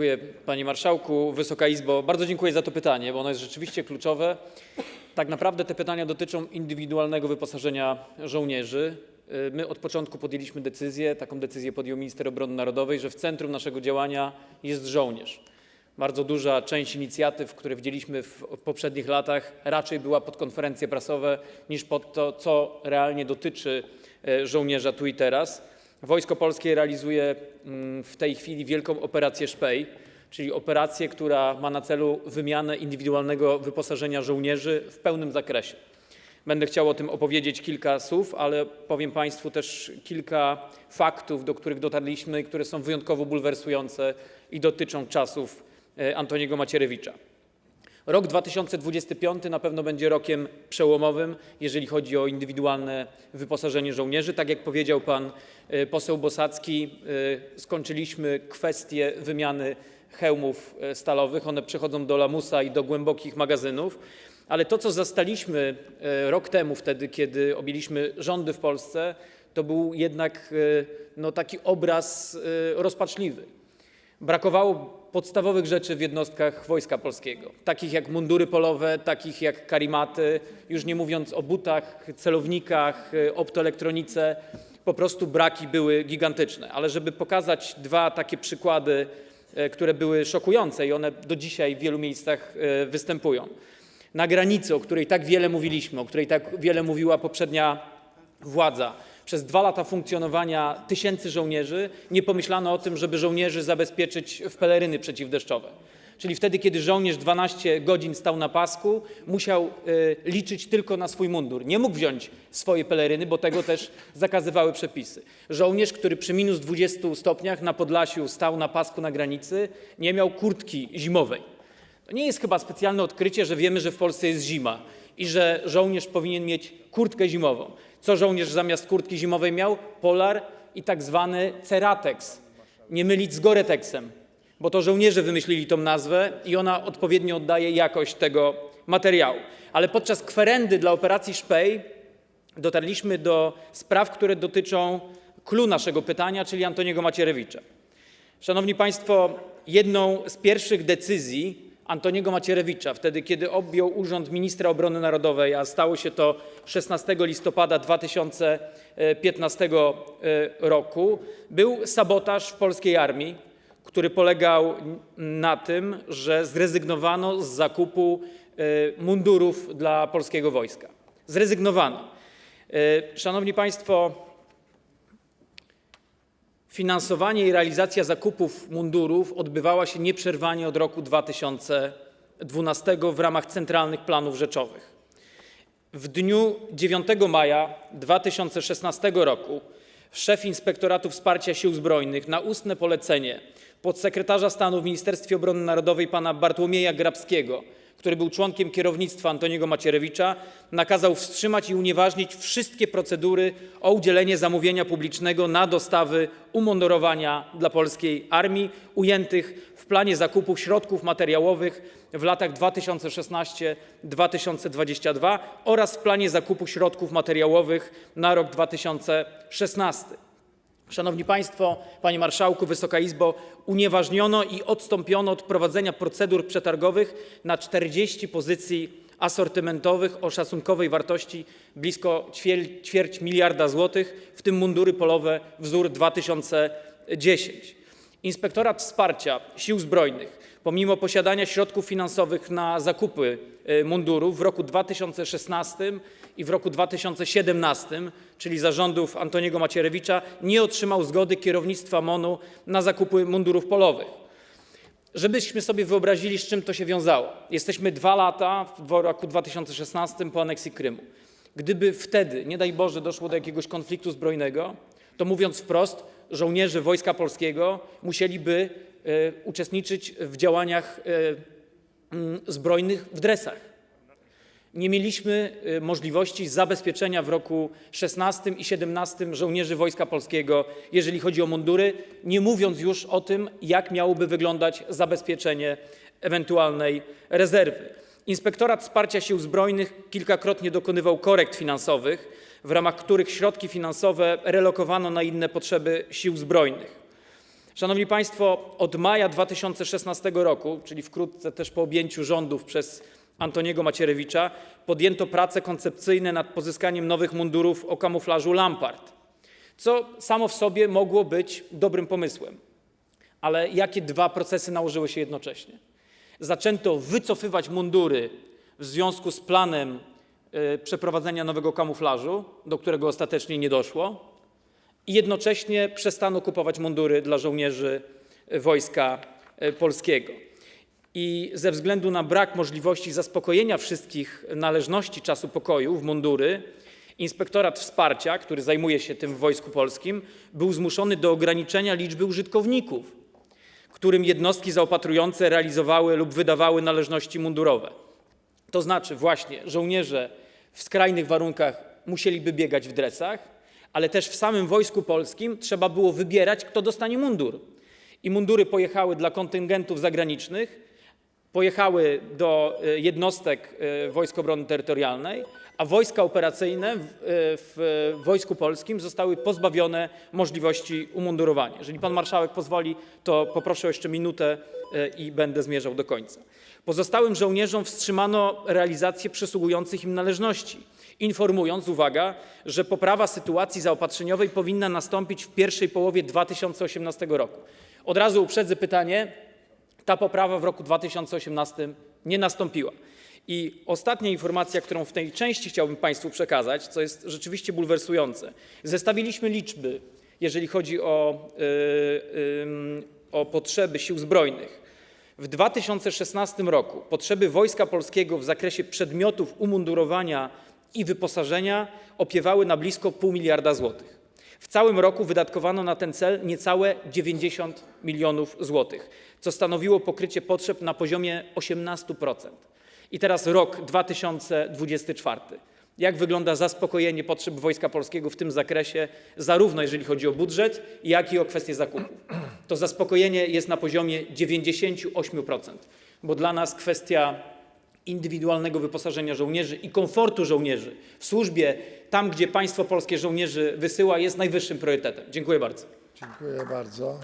Dziękuję Panie Marszałku, Wysoka Izbo. Bardzo dziękuję za to pytanie, bo ono jest rzeczywiście kluczowe. Tak naprawdę te pytania dotyczą indywidualnego wyposażenia żołnierzy. Y, My od początku podjęliśmy decyzję, taką decyzję podjął minister obrony narodowej, że w centrum naszego działania jest żołnierz. Bardzo duża część inicjatyw, które widzieliśmy w poprzednich latach, raczej była pod konferencje prasowe niż pod to, co realnie dotyczy e, żołnierza tu i teraz. Wojsko Polskie realizuje mm, w tej chwili wielką operację Szpej, czyli operację, która ma na celu wymianę indywidualnego wyposażenia żołnierzy w pełnym zakresie. Będę chciał o tym opowiedzieć kilka słów, ale powiem Państwu też kilka faktów, do których dotarliśmy, które są wyjątkowo bulwersujące i dotyczą czasów e, Antoniego Macierewicza. Rok 2025 na pewno będzie rokiem przełomowym, jeżeli chodzi o indywidualne wyposażenie żołnierzy. Tak jak powiedział pan e, poseł Bosacki, e, skończyliśmy kwestię wymiany hełmów e, stalowych. One przechodzą do lamusa i do głębokich magazynów. Ale to, co zastaliśmy rok temu, wtedy, kiedy objęliśmy rządy w Polsce, to był jednak no, taki obraz rozpaczliwy. Brakowało podstawowych rzeczy w jednostkach Wojska Polskiego, takich jak mundury polowe, takich jak karimaty, już nie mówiąc o butach, celownikach, y, optoelektronice. Po prostu braki były gigantyczne. Ale żeby pokazać dwa takie przykłady, e, które były szokujące i one do dzisiaj w wielu miejscach e, występują. Na granicy, o której tak wiele mówiliśmy, o której tak wiele mówiła poprzednia władza. Przez dwa lata funkcjonowania tysięcy żołnierzy nie pomyślano o tym, żeby żołnierzy zabezpieczyć w peleryny przeciwdeszczowe. Czyli wtedy, kiedy żołnierz 12 godzin stał na pasku, musiał y, liczyć tylko na swój mundur. Nie mógł wziąć swojej peleryny, bo tego też zakazywały przepisy. Żołnierz, który przy minus 20 stopniach na Podlasiu stał na pasku na granicy, nie miał kurtki zimowej. To nie jest chyba specjalne odkrycie, że wiemy, że w Polsce jest zima i że żołnierz powinien mieć kurtkę zimową. Co żołnierz zamiast kurtki zimowej miał? Polar i tak zwany Ceratex. Nie mylić z Goretexem, bo to żołnierze wymyślili tą nazwę i ona odpowiednio oddaje jakość tego materiału. Ale podczas kwerendy dla operacji Szpej dotarliśmy do spraw, które dotyczą clou naszego pytania, czyli Antoniego Macierewicza. Szanowni Państwo, jedną z pierwszych decyzji Antoniego Macierewicza, wtedy kiedy objął urząd ministra obrony narodowej, a stało się to 16 listopada 2015 roku, był sabotaż w polskiej armii, który polegał na tym, że zrezygnowano z zakupu e, mundurów dla polskiego wojska. Zrezygnowano. E, Szanowni Państwo, Finansowanie i realizacja zakupów mundurów odbywała się nieprzerwanie od roku 2012 w ramach centralnych planów rzeczowych. W dniu 9 maja 2016 roku szef Inspektoratu Wsparcia Sił Zbrojnych na ustne polecenie podsekretarza stanu w Ministerstwie Obrony Narodowej pana Bartłomieja Grabskiego, który był członkiem kierownictwa Antoniego Macierewicza, nakazał wstrzymać i unieważnić wszystkie procedury o udzielenie zamówienia publicznego na dostawy umundurowania dla polskiej armii ujętych w planie zakupu środków materiałowych w latach 2016-2022 oraz w planie zakupu środków materiałowych na rok 2016. Szanowni Państwo, Panie Marszałku, Wysoka Izbo, unieważniono i odstąpiono od prowadzenia procedur przetargowych na 40 pozycji asortymentowych o szacunkowej wartości blisko ćwier- ćwierć miliarda złotych, w tym mundury polowe wzór 2010. Inspektorat Wsparcia Sił Zbrojnych, pomimo posiadania środków finansowych na zakupy e, mundurów w roku 2016 i w roku 2017, czyli za rządów Antoniego Macierewicza, nie otrzymał zgody kierownictwa MONU na zakupy mundurów polowych. Żebyśmy sobie wyobrazili, z czym to się wiązało. Jesteśmy dwa lata w roku 2016 po aneksji Krymu. Gdyby wtedy, nie daj Boże, doszło do jakiegoś konfliktu zbrojnego, to mówiąc wprost, żołnierze Wojska Polskiego musieliby e, uczestniczyć w działaniach e, mm, zbrojnych w dresach. Nie mieliśmy y, możliwości zabezpieczenia w roku 16 i 17 żołnierzy Wojska Polskiego, jeżeli chodzi o mundury, nie mówiąc już o tym, jak miałoby wyglądać zabezpieczenie ewentualnej rezerwy. Inspektorat Wsparcia Sił Zbrojnych kilkakrotnie dokonywał korekt finansowych, w ramach których środki finansowe relokowano na inne potrzeby Sił Zbrojnych. Szanowni Państwo, od maja 2016 roku, czyli wkrótce też po objęciu rządów przez Antoniego Macierewicza, podjęto prace koncepcyjne nad pozyskaniem nowych mundurów o kamuflażu Lampart, co samo w sobie mogło być dobrym pomysłem. Ale jakie dwa procesy nałożyły się jednocześnie? Zaczęto wycofywać mundury w związku z planem y, przeprowadzenia nowego kamuflażu, do którego ostatecznie nie doszło, i jednocześnie przestano kupować mundury dla żołnierzy y, Wojska y, Polskiego. I ze względu na brak możliwości zaspokojenia wszystkich należności czasu pokoju w mundury, Inspektorat Wsparcia, który zajmuje się tym w Wojsku Polskim, był zmuszony do ograniczenia liczby użytkowników, którym jednostki zaopatrujące realizowały lub wydawały należności mundurowe. To znaczy właśnie żołnierze w skrajnych warunkach musieliby biegać w dresach, ale też w samym Wojsku Polskim trzeba było wybierać, kto dostanie mundur. I mundury pojechały dla kontyngentów zagranicznych, pojechały do e, jednostek e, Wojsk Obrony Terytorialnej, a wojska operacyjne w, e, Wojsku Polskim zostały pozbawione możliwości umundurowania. Jeżeli pan marszałek pozwoli, to poproszę o jeszcze minutę i będę zmierzał do końca. Pozostałym żołnierzom wstrzymano realizację przysługujących im należności, informując, uwaga, że poprawa sytuacji zaopatrzeniowej powinna nastąpić w pierwszej połowie 2018 roku. Od razu uprzedzę pytanie, ta poprawa w roku 2018 nie nastąpiła. I ostatnia informacja, którą w tej części chciałbym Państwu przekazać, co jest rzeczywiście bulwersujące. Zestawiliśmy liczby, jeżeli chodzi o, ym, o potrzeby sił zbrojnych. W 2016 roku potrzeby Wojska Polskiego w zakresie przedmiotów umundurowania i wyposażenia opiewały na blisko pół miliarda złotych. W całym roku wydatkowano na ten cel niecałe 90 milionów złotych, co stanowiło pokrycie potrzeb na poziomie 18%. I teraz rok 2024. Jak wygląda zaspokojenie potrzeb Wojska Polskiego w tym zakresie, zarówno jeżeli chodzi o budżet, jak i o kwestie zakupów? To zaspokojenie jest na poziomie 98%, bo dla nas kwestia indywidualnego wyposażenia żołnierzy i komfortu żołnierzy w służbie tam, gdzie państwo polskie żołnierzy wysyła, jest najwyższym priorytetem. Dziękuję bardzo. Dziękuję bardzo.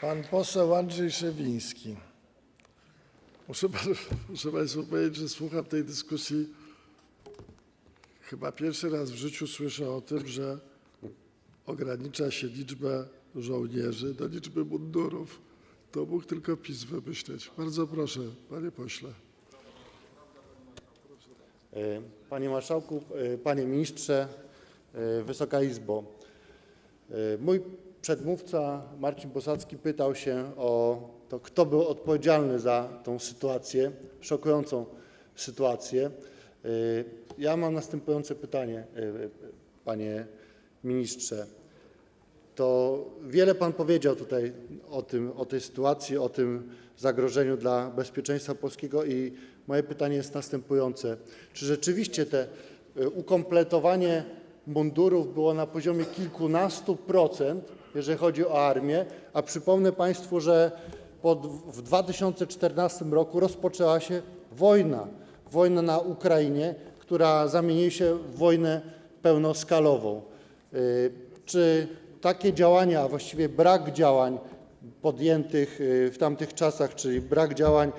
Pan poseł Andrzej Szewiński. Muszę, muszę Państwu powiedzieć, że słucham tej dyskusji. Chyba pierwszy raz w życiu słyszę o tym, że ogranicza się liczbę żołnierzy do liczby mundurów. To mógł tylko PiS wymyśleć. Bardzo proszę, panie pośle. E, Panie Marszałku, e, Panie Ministrze, e, Wysoka Izbo. Mój przedmówca Marcin Posadzki pytał się o to, kto był odpowiedzialny za tą sytuację, szokującą sytuację. Ja mam następujące pytanie, Panie Ministrze. To wiele Pan powiedział tutaj o, tym, o tej sytuacji, o tym zagrożeniu dla bezpieczeństwa polskiego i moje pytanie jest następujące. Czy rzeczywiście te y, ukompletowanie mundurów było na poziomie kilkunastu procent, jeżeli chodzi o armię, a przypomnę Państwu, że pod, w 2014 roku rozpoczęła się wojna, wojna na Ukrainie, która zamieni się w wojnę pełnoskalową. Y, Czy takie działania, a właściwie brak działań podjętych y, w tamtych czasach, czyli brak działań